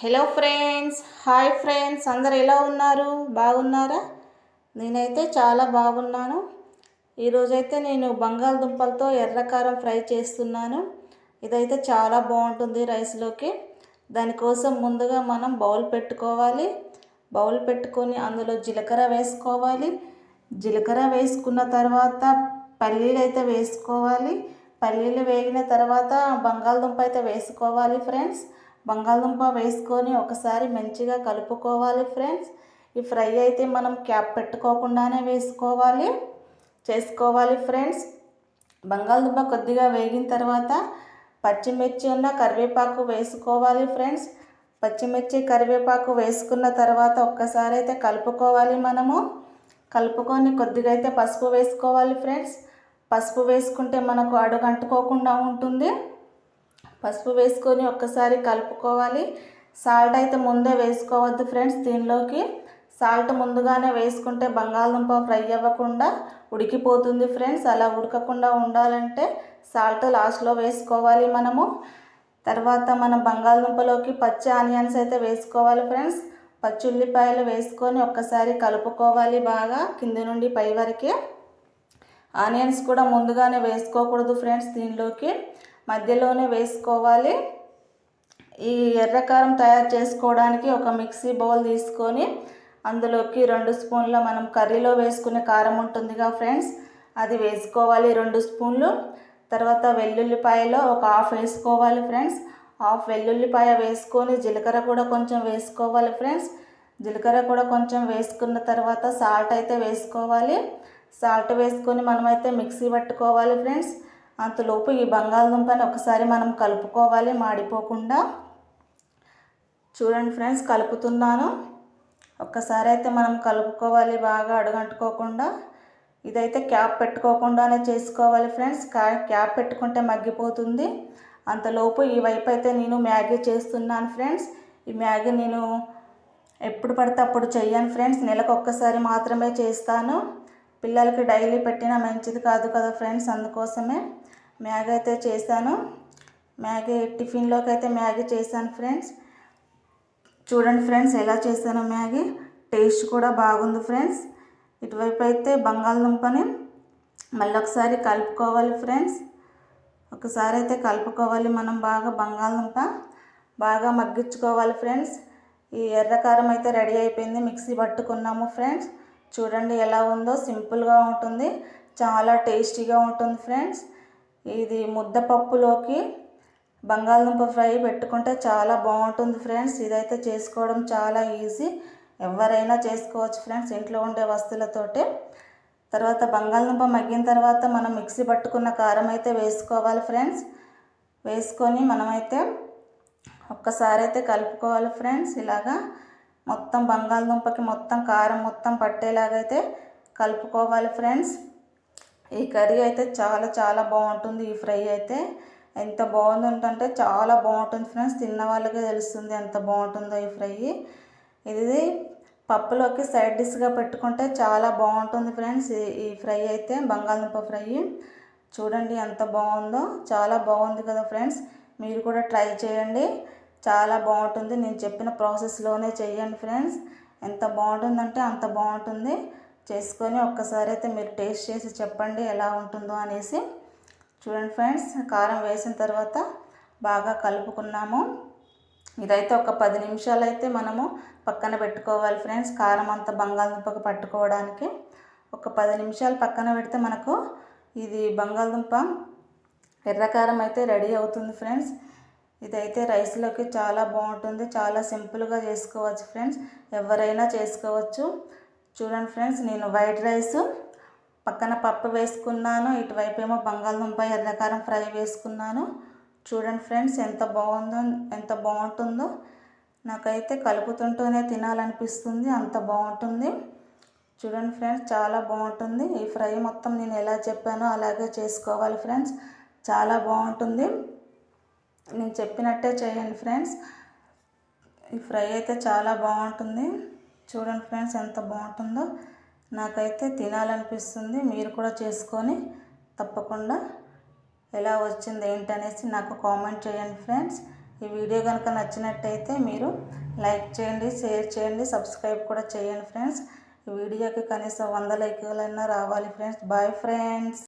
Hello friends hi friends అందరు ఎలా ఉన్నారు? బాగున్నారా? నేనైతే చాలా బాగున్నాను. ఈరోజైతే నేను బంగాళదుంపలతో ఎర్రకారం ఫ్రై చేస్తున్నాను. ఇదైతే చాలా బాగుంటుంది రైస్లోకి. దానికోసం ముందుగా మనం బౌల్ పెట్టుకోవాలి. బౌల్ పెట్టుకొని అందులో జీలకర్ర వేసుకోవాలి. జీలకర్ర వేసుకున్న తర్వాత పల్లీలు అయితే వేసుకోవాలి. పల్లీలు వేగిన తర్వాత బంగాళదుంప అయితే వేసుకోవాలి ఫ్రెండ్స్ బంగాళదుంప వేసుకొని ఒకసారి మంచిగా కలుపుకోవాలి ఫ్రెండ్స్. ఈ ఫ్రై అయితే మనం క్యాప్ పెట్టుకోకుండానే వేసుకోవాలి. చేసుకోవాలి ఫ్రెండ్స్. బంగాళదుంప కొద్దిగా వేగిన తర్వాత పచ్చిమిర్చి ఉన్న కరివేపాకు వేసుకోవాలి ఫ్రెండ్స్. పచ్చిమిర్చి కరివేపాకు వేసుకున్న తర్వాత ఒక్కసారి అయితే కలుపుకోవాలి మనము. కలుపుకొని కొద్దిగా అయితే పసుపు వేసుకోవాలి ఫ్రెండ్స్. పసుపు వేసుకుంటే మనకు అడుగు అంటుకోకుండా ఉంటుంది. పసుపు వేసుకొని ఒక్కసారి కలుపుకోవాలి. సాల్ట్ అయితే ముందే వేసుకోవద్దు ఫ్రెండ్స్. దీనిలోకి సాల్ట్ ముందుగానే వేసుకుంటే బంగాళదుంప ఫ్రై అవ్వకుండా ఉడికిపోతుంది ఫ్రెండ్స్. అలా ఉడకకుండా ఉండాలంటే సాల్ట్ లాస్ట్లో వేసుకోవాలి మనము. తర్వాత మనం బంగాళదుంపలోకి పచ్చి ఆనియన్స్ అయితే వేసుకోవాలి ఫ్రెండ్స్. పచ్చి ఉల్లిపాయలు వేసుకొని ఒక్కసారి కలుపుకోవాలి బాగా కింది నుండి పై వరకే. ఆనియన్స్ కూడా ముందుగానే వేసుకోకూడదు ఫ్రెండ్స్ దీనిలోకి. మధ్యలోనే వేసుకోవాలి. ఈ ఎర్రకారం తయారు చేసుకోవడానికి ఒక మిక్సీ బౌల్ తీసుకొని అందులోకి రెండు స్పూన్ల మనం కర్రీలో వేసుకునే కారం ఉంటుందిగా ఫ్రెండ్స్. అది వేసుకోవాలి రెండు స్పూన్లు. తర్వాత వెల్లుల్లిపాయలో ఒక హాఫ్ వేసుకోవాలి ఫ్రెండ్స్. హాఫ్ వెల్లుల్లిపాయ వేసుకొని జీలకర్ర కూడా కొంచెం వేసుకోవాలి ఫ్రెండ్స్. జీలకర్ర కూడా కొంచెం వేసుకున్న తర్వాత సాల్ట్ అయితే వేసుకోవాలి. సాల్ట్ వేసుకొని మనమైతే మిక్సీ పట్టుకోవాలి ఫ్రెండ్స్. అంతలోపు ఈ బంగాళదుంపని ఒకసారి మనం కలుపుకోవాలి మాడిపోకుండా. చూడండి ఫ్రెండ్స్ కలుపుతున్నాను. ఒక్కసారి అయితే మనం కలుపుకోవాలి బాగా అడుగంటుకోకుండా. ఇదైతే క్యాప్ పెట్టుకోకుండానే చేసుకోవాలి ఫ్రెండ్స్ క్యాప్ పెట్టుకుంటే మగ్గిపోతుంది. అంతలోపు ఈ వైపు అయితే నేను మ్యాగీ చేస్తున్నాను ఫ్రెండ్స్. ఈ మ్యాగీ నేను ఎప్పుడు పడితే అప్పుడు చెయ్యను ఫ్రెండ్స్ నెలకు ఒక్కసారి మాత్రమే చేస్తాను. పిల్లలకి డైలీ పెట్టినా మంచిది కాదు కదా ఫ్రెండ్స్ అందుకోసమే మ్యాగీ అయితే చేశాను. మ్యాగీ టిఫిన్లోకి అయితే మ్యాగీ చేశాను ఫ్రెండ్స్. చూడండి ఫ్రెండ్స్ ఎలా చేశాను మ్యాగీ. టేస్ట్ కూడా బాగుంది ఫ్రెండ్స్. ఇటువైపు అయితే బంగాళదుంపని మళ్ళీ ఒకసారి కలుపుకోవాలి ఫ్రెండ్స్. ఒకసారి అయితే కలుపుకోవాలి మనం బాగా బంగాళదుంప. బాగా మగ్గించుకోవాలి ఫ్రెండ్స్. ఈ ఎర్రకారం అయితే రెడీ అయిపోయింది మిక్సీ పట్టుకున్నాము ఫ్రెండ్స్. చూడండి ఎలా ఉందో సింపుల్గా ఉంటుంది. చాలా టేస్టీగా ఉంటుంది ఫ్రెండ్స్. ఇది ముద్దపప్పులోకి బంగాళదుంప ఫ్రై పెట్టుకుంటే చాలా బాగుంటుంది ఫ్రెండ్స్. ఇదైతే చేసుకోవడం చాలా ఈజీ. ఎవరైనా చేసుకోవచ్చు ఫ్రెండ్స్ ఇంట్లో ఉండే వస్తువులతోటే. తర్వాత బంగాళదుంప మగ్గిన తర్వాత మనం మిక్సీ పట్టుకున్న కారం అయితే వేసుకోవాలి ఫ్రెండ్స్. వేసుకొని మనమైతే ఒక్కసారి అయితే కలుపుకోవాలి ఫ్రెండ్స్ ఇలాగా. మొత్తం బంగాళదుంపకి మొత్తం కారం మొత్తం పట్టేలాగైతే కలుపుకోవాలి ఫ్రెండ్స్. ఈ కర్రీ అయితే చాలా చాలా బాగుంటుంది. ఈ ఫ్రై అయితే ఎంత బాగుందంటే చాలా బాగుంటుంది ఫ్రెండ్స్. తిన్న వాళ్ళకే తెలుస్తుంది ఎంత బాగుంటుందో ఈ ఫ్రై. ఇది పప్పులోకి సైడ్ డిష్గా పెట్టుకుంటే చాలా బాగుంటుంది ఫ్రెండ్స్. ఈ ఫ్రై అయితే బంగాళదుంప ఫ్రై. చూడండి ఎంత బాగుందో. చాలా బాగుంది కదా ఫ్రెండ్స్. మీరు కూడా ట్రై చేయండి. చాలా బాగుంటుంది. నేను చెప్పిన ప్రాసెస్లోనే చేయండి ఫ్రెండ్స్ ఎంత బాగుంటుందంటే అంత బాగుంటుంది. చేసుకొని ఒక్కసారి అయితే మీరు టేస్ట్ చేసి చెప్పండి ఎలా ఉంటుందో అనేసి. చూడండి ఫ్రెండ్స్ కారం వేసిన తర్వాత బాగా కలుపుకున్నాము. ఇదైతే ఒక పది నిమిషాలు అయితే మనము పక్కన పెట్టుకోవాలి ఫ్రెండ్స్ కారం అంతా బంగాళదుంపకు పట్టుకోవడానికి. ఒక పది నిమిషాలు పక్కన పెడితే మనకు ఇది బంగాళదుంప ఎర్రకారం అయితే రెడీ అవుతుంది ఫ్రెండ్స్ ఇదైతే రైస్లోకి చాలా బాగుంటుంది. చాలా సింపుల్గా చేసుకోవచ్చు ఫ్రెండ్స్. ఎవరైనా చేసుకోవచ్చు. చూడండి ఫ్రెండ్స్ నేను వైట్ రైస్ పక్కన పప్పు వేసుకున్నాను. ఇటువైపు ఏమో బంగాళదుంప ఎర్రకారం ఫ్రై వేసుకున్నాను. చూడండి ఫ్రెండ్స్ ఎంత బాగుందో ఎంత బాగుంటుందో. నాకైతే కలుపుతుంటూనే తినాలనిపిస్తుంది. అంత బాగుంటుంది. చూడండి ఫ్రెండ్స్ చాలా బాగుంటుంది. ఈ ఫ్రై మొత్తం నేను ఎలా చెప్పానో అలాగే చేసుకోవాలి ఫ్రెండ్స్. చాలా బాగుంటుంది. నేను చెప్పినట్టే చేయండి ఫ్రెండ్స్. ఈ ఫ్రై అయితే చాలా బాగుంటుంది. చూడండి ఫ్రెండ్స్ ఎంత బాగుంటుందో. నాకైతే తినాలనిపిస్తుంది. మీరు కూడా చేసుకొని తప్పకుండా ఎలా వచ్చింది ఏంటనేసి నాకు కామెంట్ చేయండి ఫ్రెండ్స్. ఈ వీడియో కనుక నచ్చినట్టయితే మీరు లైక్ చేయండి షేర్ చేయండి సబ్స్క్రైబ్ కూడా చేయండి ఫ్రెండ్స్. ఈ వీడియోకి కనీసం వంద లైకులైనా రావాలి ఫ్రెండ్స్. Bye friends.